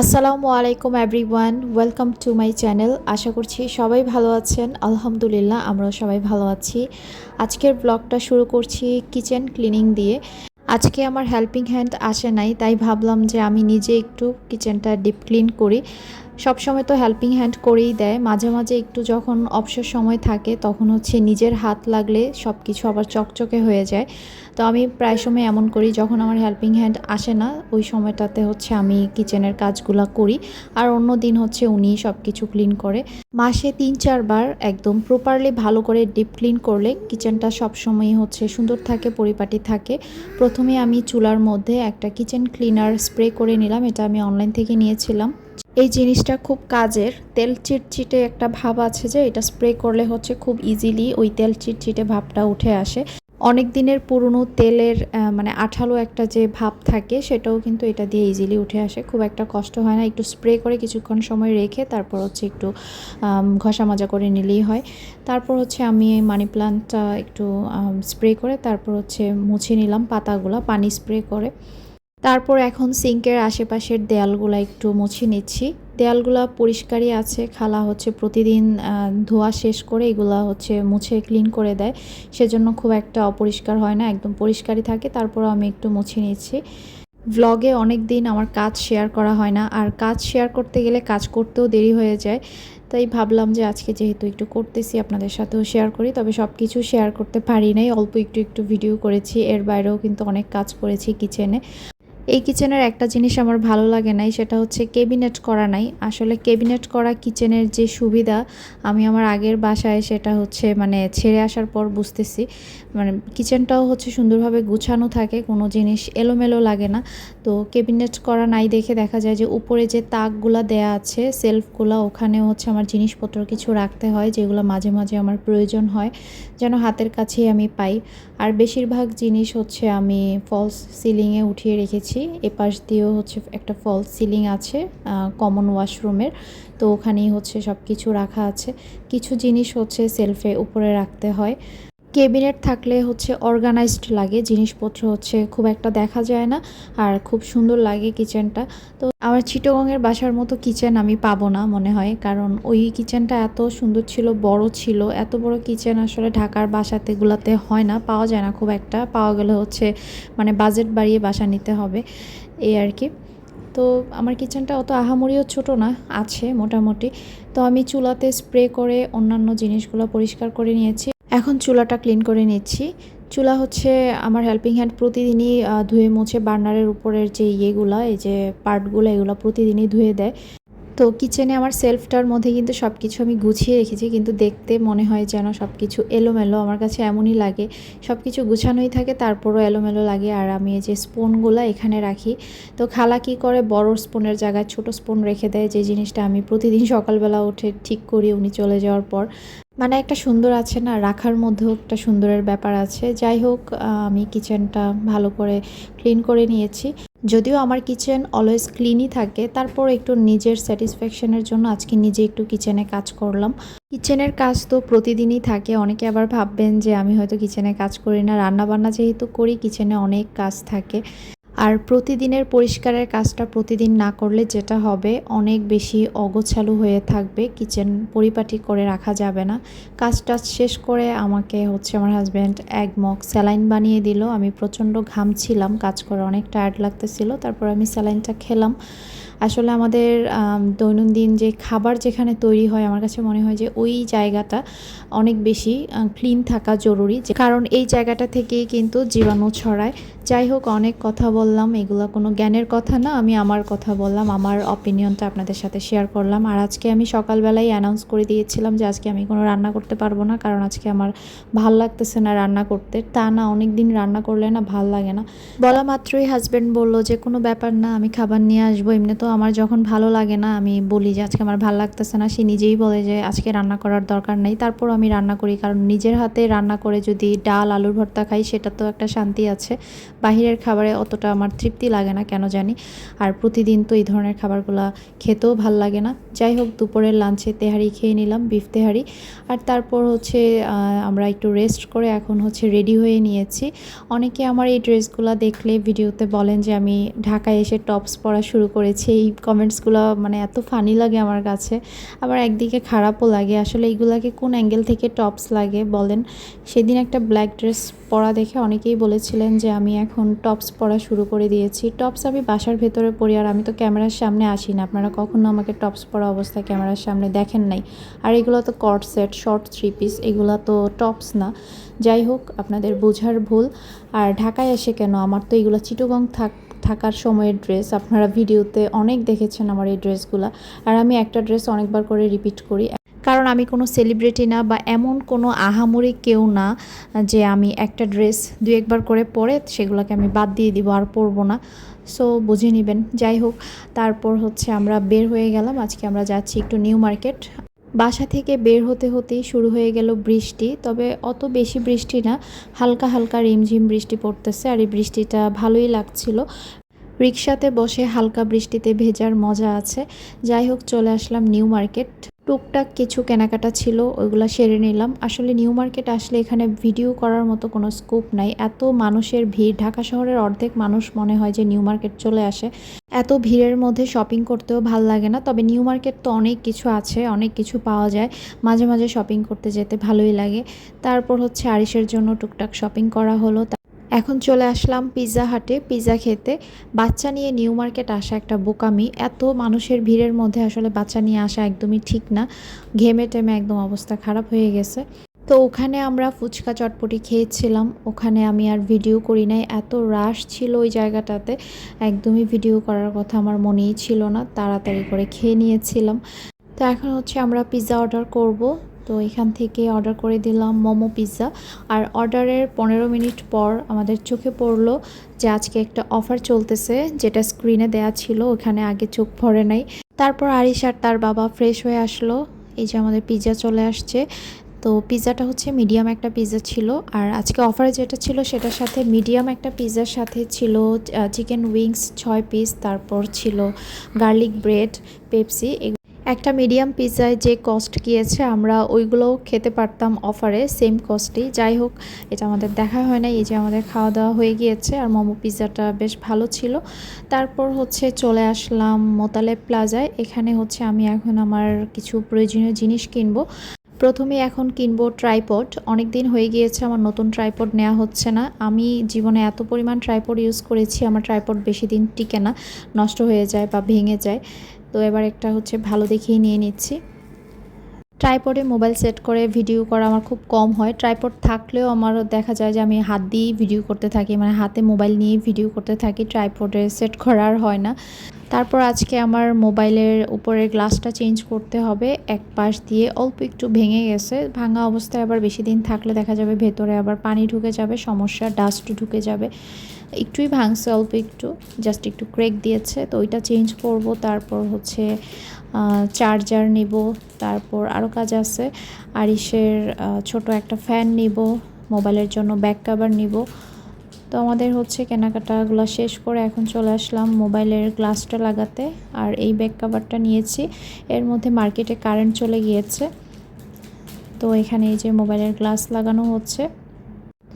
আসসালামু আলাইকুম everyone, welcome to my channel. আশা করছি সবাই ভালো আছেন। আলহামদুলিল্লাহ, আমরাও সবাই ভালো আছি। আজকের ব্লগটা শুরু করছি কিচেন ক্লিনিং দিয়ে। আজকে আমার হেল্পিং হ্যান্ড আসে নাই, তাই ভাবলাম যে আমি নিজে একটু কিচেনটা ডিপ ক্লিন করি। সব সময় তো হেল্পিং হ্যান্ড করেই দেয়। মাঝে মাঝে একটু যখন অবসর সময় থাকে, তখন হচ্ছে নিজের হাত লাগলে সব কিছু আবার চকচকে হয়ে যায়। তো আমি প্রায় সময় এমন করি, যখন আমার হেল্পিং হ্যান্ড আসে না, ওই সময়টাতে হচ্ছে আমি কিচেনের কাজগুলো করি। আর অন্য দিন হচ্ছে উনি সব কিছু ক্লিন করে। মাসে তিন চারবার একদম প্রপারলি ভালো করে ডিপ ক্লিন করলে কিচেনটা সবসময়ই হচ্ছে সুন্দর থাকে, পরিপাটি থাকে। প্রথমে আমি চুলার মধ্যে একটা কিচেন ক্লিনার স্প্রে করে নিলাম, এটা আমি অনলাইন থেকে নিয়েছিলাম। এই জিনিসটা খুব কাজের। তেল চিটচিটে একটা ভাব আছে যে, এটা স্প্রে করলে হচ্ছে খুব ইজিলি ওই তেল চিটচিটে ভাবটা উঠে আসে। অনেক দিনের পুরনো তেলের মানে আঠালো একটা যে ভাব থাকে, সেটাও কিন্তু এটা দিয়ে ইজিলি উঠে আসে। খুব একটা কষ্ট হয় না, একটু স্প্রে করে কিছুক্ষণ সময় রেখে তারপর হচ্ছে একটু ঘষা মাজা করে নিলেই হয়। তারপর হচ্ছে আমি এই মানি প্লান্টটা একটু স্প্রে করে তারপর হচ্ছে মুছে নিলাম পাতাগুলো, পানি স্প্রে করে। তারপর এখন সিঙ্কের আশেপাশের দেয়ালগুলো একটু মুছে নিচ্ছি। দেয়ালগুলো পরিষ্কারই আছে, খালা হচ্ছে প্রতিদিন ধোয়া শেষ করে এগুলা হচ্ছে মুছে ক্লিন করে দেয়। সেজন্য খুব একটা অপরিষ্কার হয় না, একদম পরিষ্কারই থাকে তারপর আমি একটু মুছে নিচ্ছি। ভ্লগে অনেক দিন আমার কাজ শেয়ার করা হয় না, আর কাজ শেয়ার করতে গেলে কাজ করতেও দেরি হয়ে যায়। তাই ভাবলাম যে আজকে যেহেতু একটু করতেছি, আপনাদের সাথেও শেয়ার করি, তবে সব কিছু শেয়ার করতে পারি নাই, অল্প একটু একটু ভিডিও করেছি, এর বাইরেও কিন্তু অনেক কাজ করেছি কিচেনে এই কিচেনের একটা জিনিস আমার ভালো লাগে নাই, সেটা হচ্ছে কেবিনেট করা নাই। আসলে কেবিনেট করা কিচেনের যে সুবিধা, আমি আমার আগের বাসায় সেটা হচ্ছে মানে ছেড়ে আসার পর বুঝতেছি। মানে কিচেনটাও হচ্ছে সুন্দরভাবে গুছানো থাকে, কোনো জিনিস এলোমেলো লাগে না। তো কেবিনেট করা নাই দেখে দেখা যায় যে উপরে যে তাকগুলা দেয়া আছে, সেলফগুলা ওখানেও হচ্ছে আমার জিনিসপত্র কিছু রাখতে হয়, যেগুলো মাঝে মাঝে আমার প্রয়োজন হয়, যেন হাতের কাছেই আমি পাই। আর বেশিরভাগ জিনিস হচ্ছে আমি ফলস সিলিংয়ে উঠিয়ে রেখেছি। এপাশ দিয়েও হচ্ছে একটা ফলস সিলিং আছে কমন ওয়াশরুমের তো ওখানেই হচ্ছে সব কিছু রাখা আছে। কিছু জিনিস হচ্ছে সেলফে উপরে রাখতে হয়। কেবিনেট থাকলে হচ্ছে অর্গানাইজড লাগে, জিনিসপত্র হচ্ছে খুব একটা দেখা যায় না আর খুব সুন্দর লাগে কিচেনটা তো আমার চিটোগংয়ের বাসার মতো কিচেন আমি পাবো না মনে হয়, কারণ ওই কিচেনটা এত সুন্দর ছিল, বড় ছিল, এত বড় কিচেন আসলে ঢাকার বাসাতেগুলোতে হয় না, পাওয়া যায় না খুব একটা, পাওয়া গেলে হচ্ছে মানে বাজেট বাড়িয়ে বাসা নিতে হবে এই আর কি। তো আমার কিচেনটা অত আহামরিও ছোট না, আছে মোটামুটি। তো আমি চুলাতে স্প্রে করে অন্যান্য জিনিসগুলো পরিষ্কার করে নিয়েছি। এখন চুলাটা ক্লিন করে নিচ্ছি। চুলা হচ্ছে আমার হেল্পিং হ্যান্ড প্রতিদিনই ধুয়ে মুছে বার্নারের উপরের যে ইয়েগুলো, এই যে পার্টগুলো এগুলো প্রতিদিনই ধুয়ে দেয়। তো কিচেনে আমার সেলফটার মধ্যে কিন্তু সব কিছু আমি গুছিয়ে রেখেছি, কিন্তু দেখতে মনে হয় যেন সব কিছু এলোমেলো। আমার কাছে এমনই লাগে সব কিছু গুছানোই থাকে, তারপরও এলোমেলো লাগে। আর আমি এই যে স্পুনগুলো এখানে রাখি, তো খালা কি করে বড় স্পুনের জায়গায় ছোট স্পুন রেখে দেয়? যে জিনিসটা আমি প্রতিদিন সকালবেলা উঠে ঠিক করি, উনি চলে যাওয়ার পর। মানে একটা সুন্দর আছে না, রাখার মধ্যেও একটা সুন্দরের ব্যাপার আছে। যাই হোক আমি কিচেনটা ভালো করে ক্লিন করে নিয়েছি। যদিও আমার কিচেন অলওয়েজ ক্লিনই থাকে, তারপর একটু নিজের স্যাটিসফ্যাকশনের জন্য আজকে নিজে একটু কিচেনে কাজ করলাম। কিচেনের কাজ তো প্রতিদিনই থাকে, অনেকে আবার ভাববেন যে আমি হয়তো কিচেনে কাজ করি না। রান্না বান্না যেহেতু করি, কিচেনে অনেক কাজ থাকে। আর প্রতিদিনের পরিষ্কারের কাজটা প্রতিদিন না করলে যেটা হবে, অনেক বেশি অগোছালো হয়ে থাকবে, কিচেন পরিপাটি করে রাখা যাবে না। কাজ টাজ শেষ করে আমাকে হচ্ছে আমার হাজব্যান্ড এক মগ স্যালাইন বানিয়ে দিল। আমি প্রচণ্ড ঘামছিলাম কাজ করে অনেক টায়ার্ড লাগতেছিল। তারপর আমি স্যালাইনটা খেলাম। আসলে আমাদের দৈনন্দিন যে খাবার যেখানে তৈরি হয়, আমার কাছে মনে হয় যে ওই জায়গাটা অনেক বেশি ক্লিন থাকা জরুরি। কারণ এই জায়গাটা থেকেই কিন্তু জীবাণু ছড়ায়। যাই হোক, অনেক কথা বললাম, এগুলো কোনো জ্ঞানের কথা না, আমি আমার কথা বললাম, আমার অপিনিয়নটা আপনাদের সাথে শেয়ার করলাম। আর আজকে আমি সকালবেলায় অ্যানাউন্স করে দিয়েছিলাম যে আজকে আমি কোনো রান্না করতে পারব না, কারণ আজকে আমার ভালো লাগতেছে না রান্না করতে। তা না অনেক দিন রান্না করলে না ভালো লাগে না। বলা মাত্রই হাজব্যান্ড বলল যে, কোনো ব্যাপার না, আমি খাবার নিয়ে আসব এমনি তো আমার যখন ভালো লাগে না, আমি বলি যে আজকে আমার ভালো লাগতেছে না, সে নিজেই বলে যে আজকে রান্না করার দরকার নেই। তারপর আমি রান্না করি, কারণ নিজের হাতে রান্না করে যদি ডাল, আলুর ভর্তা খাই, সেটা তো একটা শান্তি আছে। বাহিরের খাবারে অতটা আমার তৃপ্তি লাগে না, কেন জানি? আর প্রতিদিন তো এই ধরনের খাবারগুলো খেতেও ভালো লাগে না। যাই হোক, দুপুরের লাঞ্চে তেহারি খেয়ে নিলাম বিফ তেহারি। আর তারপর হচ্ছে আমরা একটু রেস্ট করে এখন হচ্ছে রেডি হয়ে নিয়েছি। অনেকে আমার এই ড্রেসগুলো দেখলে ভিডিওতে বলেন যে আমি ঢাকায় এসে টপস পরা শুরু করেছি। এই কমেন্টসগুলো মানে এত ফানি লাগে আমার কাছে। আবার একদিকে খারাপও লাগে। আসলে এইগুলাকে কোন অ্যাঙ্গেল থেকে টপস লাগে বলেন? সেদিন একটা ব্ল্যাক ড্রেস পরা দেখে অনেকেই বলেছিলেন যে, আমি এখন টপস পরা শুরু করে দিয়েছি। টপস আমি বাসার ভেতরে পরি আর আমি তো ক্যামেরার সামনে আসি না আপনারা কখনো আমাকে টপস পরা অবস্থায় ক্যামেরার সামনে দেখেন নাই? আর এগুলো তো কট সেট শর্ট থ্রি পিস এগুলো তো টপস না। যাই হোক, আপনাদের বোঝার ভুল। আর ঢাকায় এসে কেন? আমার তো এগুলো চিটগং থাক থাকার সময়ের ড্রেস আপনারা ভিডিওতে অনেক দেখেছেন আমার এই ড্রেসগুলো আর আমি একটা ড্রেস অনেকবার করে রিপিট করি। কারণ আমি কোনো সেলিব্রিটি না বা এমন কোনো আহামরি কেউ না যে আমি একটা ড্রেস দু একবার করে পরে সেগুলোকে আমি বাদ দিয়ে দিব, আর পরবো না। সো বুঝে নেবেন। যাই হোক, তারপর হচ্ছে আমরা বের হয়ে গেলাম। আজকে আমরা যাচ্ছি একটু নিউ মার্কেট। বাসা থেকে বের হতে হতেই শুরু হয়ে গেল বৃষ্টি, তবে অত বেশি বৃষ্টি না, হালকা হালকা রিমঝিম বৃষ্টি পড়তেছে আর এই বৃষ্টিটা ভালোই লাগছিল। রিক্সাতে বসে হালকা বৃষ্টিতে ভেজার মজা আছে। যাই হোক, চলে আসলাম নিউ মার্কেট। টুকটাক কিছু কেনাকাটা ছিল, ওইগুলো সেরে নিলাম। আসলে নিউ মার্কেট আসলে এখানে ভিডিও করার মতো কোনো স্কোপ নাই। এত মানুষের ভিড়, ঢাকা শহরের অর্ধেক মানুষ মনে হয় যে নিউ মার্কেট চলে আসে। এত ভিড়ের মধ্যে শপিং করতেও ভালো লাগে না, তবে নিউ মার্কেট তো অনেক কিছু আছে, অনেক কিছু পাওয়া যায়। মাঝে মাঝে শপিং করতে যেতে ভালোই লাগে। তারপর হচ্ছে আরিসের জন্য টুকটাক শপিং করা হলো। এখন চলে আসলাম পিৎজা হাটে পিৎজা খেতে। বাচ্চা নিয়ে নিউ মার্কেট আসা একটা বোকামি। এত মানুষের ভিড়ের মধ্যে আসলে বাচ্চা নিয়ে আসা একদমই ঠিক না। ঘেমে টেমে একদম অবস্থা খারাপ হয়ে গেছে। তো ওখানে আমরা ফুচকা চটপটি খেয়েছিলাম। ওখানে আমি আর ভিডিও করি নাই। এত রাশ ছিল ওই জায়গাটাতে। একদমই ভিডিও করার কথা আমার মনেই ছিল না। তাড়াতাড়ি করে খেয়ে নিয়েছিলাম। তো এখন হচ্ছে আমরা পিৎজা অর্ডার করব। তো এখান থেকে অর্ডার করে দিলাম মোমো পিৎজা আর অর্ডারের পনেরো মিনিট পর আমাদের চোখে পড়ল যে আজকে একটা অফার চলতেছে, যেটা স্ক্রিনে দেয়া ছিল, ওখানে আগে চোখ ভরে নাই। তারপর আরিশ আর তার বাবা ফ্রেশ হয়ে আসলো, এই যে আমাদের পিৎজা চলে আসছে। তো পিৎজাটা হচ্ছে মিডিয়াম একটা পিৎজা ছিল, আর আজকে অফারে যেটা ছিল সেটার সাথে মিডিয়াম একটা পিৎজার সাথে ছিল চিকেন উইংস ছয় পিস তারপর ছিল গার্লিক ব্রেড পেপসি একটা মিডিয়াম পিৎজায় যে কস্ট গিয়েছে, আমরা ওইগুলোও খেতে পারতাম অফারে সেম কস্টেই যাই হোক, এটা আমাদের দেখা হয় না এই যে আমাদের খাওয়া দাওয়া হয়ে গিয়েছে, আর মোমো পিৎজাটা বেশ ভালো ছিল। তারপর হচ্ছে চলে আসলাম মোতালেব প্লাজায় এখানে হচ্ছে আমি এখন আমার কিছু প্রয়োজনীয় জিনিস কিনবো। প্রথমে এখন কিনবো ট্রাইপড অনেক দিন হয়ে গিয়েছে, আমার নতুন ট্রাইপড নেওয়া হচ্ছে না। আমি জীবনে এত পরিমাণ ট্রাইপড ইউজ করেছি, আমার ট্রাইপড বেশি দিন টিকে না, নষ্ট হয়ে যায় বা ভেঙে যায়। তো এবার একটা হচ্ছে ভালো দেখেই নিয়ে নিচ্ছি। ট্রাইপডে মোবাইল সেট করে ভিডিও করা আমার খুব কম হয়। ট্রাইপড থাকলেও আমার দেখা যায় যে আমি হাত দিয়েই ভিডিও করতে থাকি মানে হাতে মোবাইল নিয়ে ভিডিও করতে থাকি ট্রাইপডে সেট করার হয় না। তারপর আজকে আমার মোবাইলের উপরের গ্লাসটা চেঞ্জ করতে হবে, এক পাশ দিয়ে অল্প একটু ভেঙে গেছে। ভাঙা অবস্থায় আবার বেশি দিন থাকলে দেখা যাবে ভেতরে আবার পানি ঢুকে যাবে, সমস্যা ডাস্ট ঢুকে যাবে। একটুই ভাঙছে, অল্প একটু জাস্ট একটু ক্রেক দিয়েছে। তো ওইটা চেঞ্জ করব, তারপর হচ্ছে চার্জার নিব, তারপর আরও কাজ আছে। আরিসের ছোট একটা ফ্যান নিব, মোবাইলের জন্য ব্যাক কাভার নিব। তো আমাদের হচ্ছে কেনাকাটাগুলো শেষ করে এখন চলে আসলাম মোবাইলের গ্লাসটা লাগাতে, আর এই ব্যাক কাভারটা নিয়েছি। এর মধ্যে মার্কেটে কারেন্ট চলে গিয়েছে। তো এখানে এই যে মোবাইলের গ্লাস লাগানো হচ্ছে।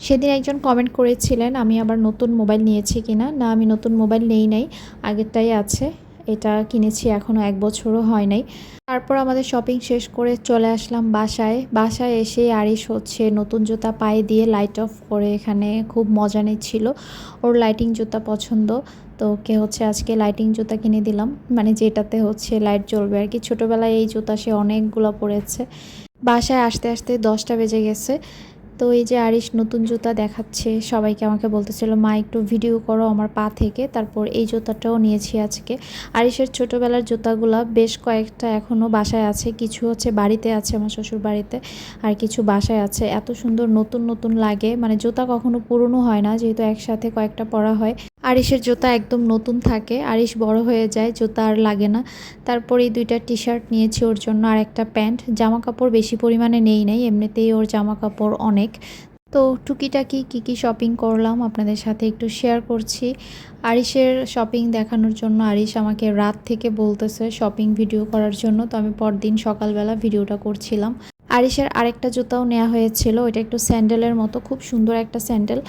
সেদিন একজন কমেন্ট করেছিলেন, আমি আবার নতুন মোবাইল নিয়েছি কিনা? না না আমি নতুন মোবাইল নেই নাই, আগেরটাই আছে, এটা কিনেছি এখনও এক বছরও হয় নাই। তারপর আমাদের শপিং শেষ করে চলে আসলাম বাসায়। বাসায় এসে আরিশ হচ্ছে নতুন জুতা পায়ে দিয়ে লাইট অফ করে এখানে খুব মজা নিচ্ছিল ওর লাইটিং জুতা পছন্দ। তো ওকে হচ্ছে আজকে লাইটিং জুতা কিনে দিলাম মানে যেটাতে হচ্ছে লাইট জ্বলবে আর কি। ছোটোবেলায় এই জুতা সে অনেকগুলো পরেছে। বাসায় আসতে আসতে দশটা বেজে গেছে। তো এই যে আরিশ নতুন জুতা দেখাচ্ছে, সবাইকে আমাকে বলতেছিল, মা, একটু ভিডিও করো আমার পা থেকে। তারপর এই জুতাটাও নিয়েছি আজকে। আরিশের ছোটোবেলার জুতাগুলো বেশ কয়েকটা এখনও বাসায় আছে, কিছু হচ্ছে বাড়িতে আছে আমার শ্বশুর বাড়িতে, আর কিছু বাসায় আছে। এত সুন্দর নতুন নতুন লাগে। মানে জুতা কখনো পুরনো হয় না, যেহেতু একসাথে কয়েকটা পরা হয়। আরিশের জুতা একদম নতুন থাকে। আরিশ বড় হয়ে যায়, জুতা আর লাগে না। তারপর এই দুইটা টি শার্ট নিয়েছি ওর জন্য আর একটা প্যান্ট। জামা কাপড় বেশি পরিমাণে নেই নাই, এমনিতেই ওর জামা কাপড় অনেক। তো টুকিটাকি কী কী শপিং করলাম আপনাদের সাথে একটু শেয়ার করছি। আরিশের শপিং দেখানোর জন্য আরিশ আমাকে রাত থেকে বলতেছে শপিং ভিডিও করার জন্য। তো আমি পরদিন সকালবেলা ভিডিওটা করছিলাম। আরিসের আরেকটা জুতাও নেওয়া হয়েছিল, ওইটা একটু স্যান্ডেলের মতো, খুব সুন্দর একটা স্যান্ডেল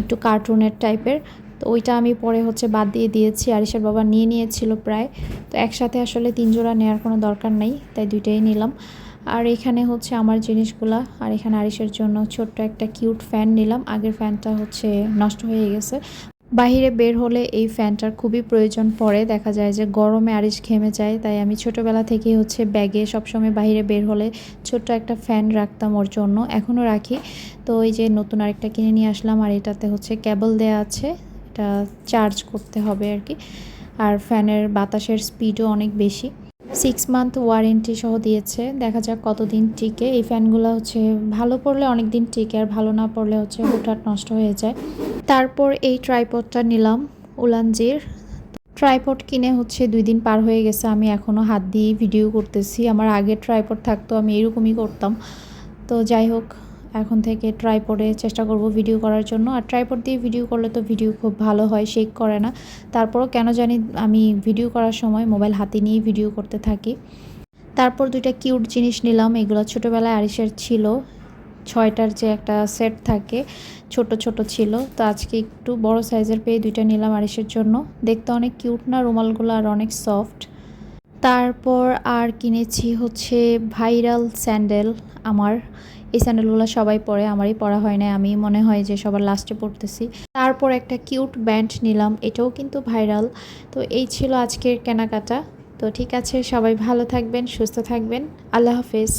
একটু কার্টুনের টাইপের তো ওইটা আমি পরে হচ্ছে বাদ দিয়ে দিয়েছি। আরিসের বাবা নিয়ে নিয়েছিল প্রায়। তো একসাথে আসলে তিন জোড়া নেওয়ার কোনো দরকার নেই, তাই দুইটাই নিলাম। আর এখানে হচ্ছে আমার জিনিসগুলা, আর এখানে আরিসের জন্য ছোট্ট একটা কিউট ফ্যান নিলাম। আগের ফ্যানটা হচ্ছে নষ্ট হয়ে গেছে। বাহিরে বের হলে এই ফ্যানটার খুবই প্রয়োজন পড়ে। দেখা যায় যে গরমে আরিস ঘেমে যায়, তাই আমি ছোটোবেলা থেকেই হচ্ছে ব্যাগে সবসময় বাইরে বের হলে ছোট্ট একটা ফ্যান রাখতাম ওর জন্য। এখনও রাখি। তো ওই যে নতুন আরেকটা কিনে নিয়ে আসলাম, আর এটাতে হচ্ছে কেবল দেয়া আছে। এটা চার্জ করতে হবে আর কি আর ফ্যানের বাতাসের স্পিডও অনেক বেশি। সিক্স মান্থ ওয়ারেন্টি সহ দিয়েছে। দেখা যাক কতদিন টিকে। এই ফ্যানগুলো হচ্ছে ভালো পড়লে অনেক দিন টিকে, আর ভালো না পড়লে হচ্ছে হুটহাট নষ্ট হয়ে যায়। তারপর এই ট্রাইপডটা নিলাম, উলানজির। ট্রাইপড কিনে হচ্ছে দুই দিন পার হয়ে গেছে। আমি এখনও হাত দিয়ে ভিডিও করতেছি। আমার আগে ট্রাইপড থাকতো, আমি এরকমই করতাম। তো যাই হোক এখন থেকে ট্রাইপডে চেষ্টা করব ভিডিও করার জন্য। আর ট্রাইপড দিয়ে ভিডিও করলে তো ভিডিও খুব ভালো হয়, শেক করে না। তারপরও কেন জানি আমি ভিডিও করার সময় মোবাইল হাতে নিয়ে ভিডিও করতে থাকি। তারপর দুইটা কিউট জিনিস নিলাম, এগুলো ছোটোবেলায় আরিসের ছিল। ছয়টার যে একটা সেট থাকে, ছোট ছোট ছিল। তো আজকে একটু বড় সাইজের পেয়ে দুইটা নিলাম আরিসের জন্য। দেখতে অনেক কিউট না রুমালগুলো আর অনেক সফট। তারপর আর কিনেছি হচ্ছে ভাইরাল স্যান্ডেল আমার। এই স্যান্ডেলগুলো সবাই পরে, আমারই পরা হয় না আমি মনে হয় যে সবার লাস্টে পড়তেছি তারপর একটা কিউট ব্যান্ড নিলাম, এটাও কিন্তু ভাইরাল তো এই ছিল আজকের কেনাকাটা। তো ঠিক আছে, সবাই ভালো থাকবেন, সুস্থ থাকবেন। আল্লাহ হাফেজ।